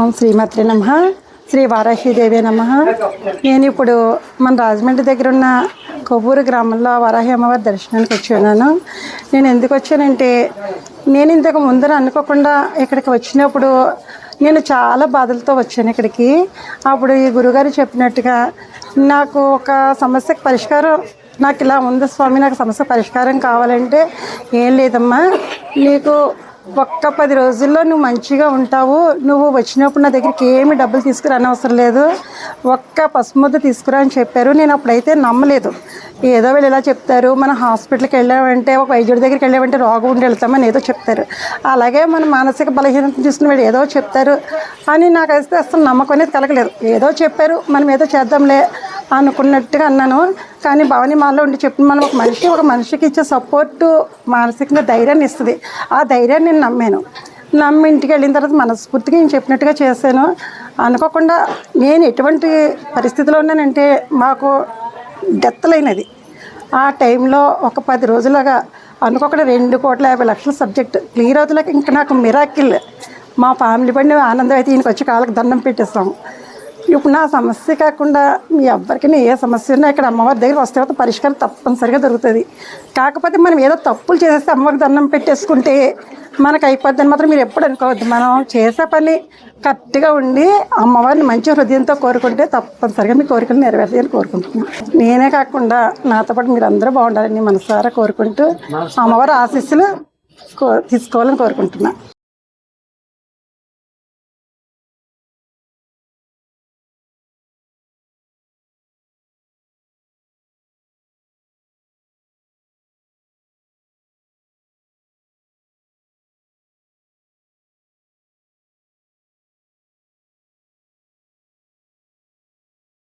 ఓం శ్రీమాత్రి నమ. శ్రీ వారాహిదేవి నమ. నేను ఇప్పుడు మన రాజమండ్రి దగ్గర ఉన్న కొవ్వూరు గ్రామంలో వారాహి అమ్మవారి దర్శనానికి వచ్చి ఉన్నాను. నేను ఎందుకు వచ్చానంటే నేను ఇంతకు ముందర అనుకోకుండా ఇక్కడికి వచ్చినప్పుడు నేను చాలా బాధలతో వచ్చాను ఇక్కడికి. అప్పుడు ఈ గురుగారు చెప్పినట్టుగా నాకు ఒక సమస్యకు పరిష్కారం నాకు ఇలా ఉంది స్వామి నాకు సమస్య పరిష్కారం కావాలంటే ఏం లేదమ్మా. నీకు ఒక్క పది రోజుల్లో నువ్వు మంచిగా ఉంటావు. నువ్వు వచ్చినప్పుడు నా దగ్గరికి ఏమి డబ్బులు తీసుకురానవసరం లేదు. ఒక్క పసుముద్ద తీసుకురా అని చెప్పారు. నేను అప్పుడైతే నమ్మలేదు. ఏదో వీళ్ళు ఇలా చెప్తారు. మన హాస్పిటల్కి వెళ్ళామంటే ఒక వైద్యుడి దగ్గరికి వెళ్ళామంటే రోగం ఉండి వెళ్తామని ఏదో చెప్తారు. అలాగే మన మానసిక బలహీనత చూసిన వీళ్ళు ఏదో చెప్తారు. అని నాకు అయితే అసలు నమ్మకం అనేది కలగలేదు. ఏదో చెప్పారు. మనం ఏదో చేద్దాంలే. అనుకున్నట్టుగా అన్నాను. కానీ భవని మాలో ఉండి చెప్పిన మనం ఒక మనిషి ఒక మనిషికి ఇచ్చే సపోర్టు మానసికంగా ధైర్యాన్ని ఇస్తుంది. ఆ ధైర్యాన్ని నేను నమ్మాను. నమ్మి ఇంటికి వెళ్ళిన తర్వాత మనస్ఫూర్తిగా నేను చెప్పినట్టుగా చేశాను. అనుకోకుండా నేను ఎటువంటి పరిస్థితిలో ఉన్నానంటే మాకు డెత్లైనది ఆ టైంలో ఒక పది రోజులుగా అనుకోకుండా రెండు కోట్ల యాభై లక్షల సబ్జెక్ట్ క్లియర్ అవుతులేక ఇంకా నాకు మిరాకిల్. మా ఫ్యామిలీ పడిన ఆనందం అయితే ఈయనకి వచ్చి కాళ్ళకి దండం పెట్టేస్తాము ఇప్పుడు నా సమస్య కాకుండా మీ ఎవ్వరికైనా ఏ సమస్య ఉన్నా ఇక్కడ అమ్మవారి దగ్గర వస్తే మాత్రం పరిష్కారం తప్పనిసరిగా దొరుకుతుంది. కాకపోతే మనం ఏదో తప్పులు చేసేస్తే అమ్మవారికి దండం పెట్టేసుకుంటే మనకు అయిపోద్దని మాత్రం మీరు ఎప్పుడు అనుకోవద్దు. మనం చేసే పని కరెక్ట్గా ఉండి అమ్మవారిని మంచి హృదయంతో కోరుకుంటే తప్పనిసరిగా మీ కోరికలు నెరవేరుతాయని కోరుకుంటున్నాను నేనే కాకుండా నాతో పాటు మీరు అందరూ బాగుండాలని మనసారా కోరుకుంటూ అమ్మవారి ఆశీస్సులు కో తీసుకోవాలని కోరుకుంటున్నాను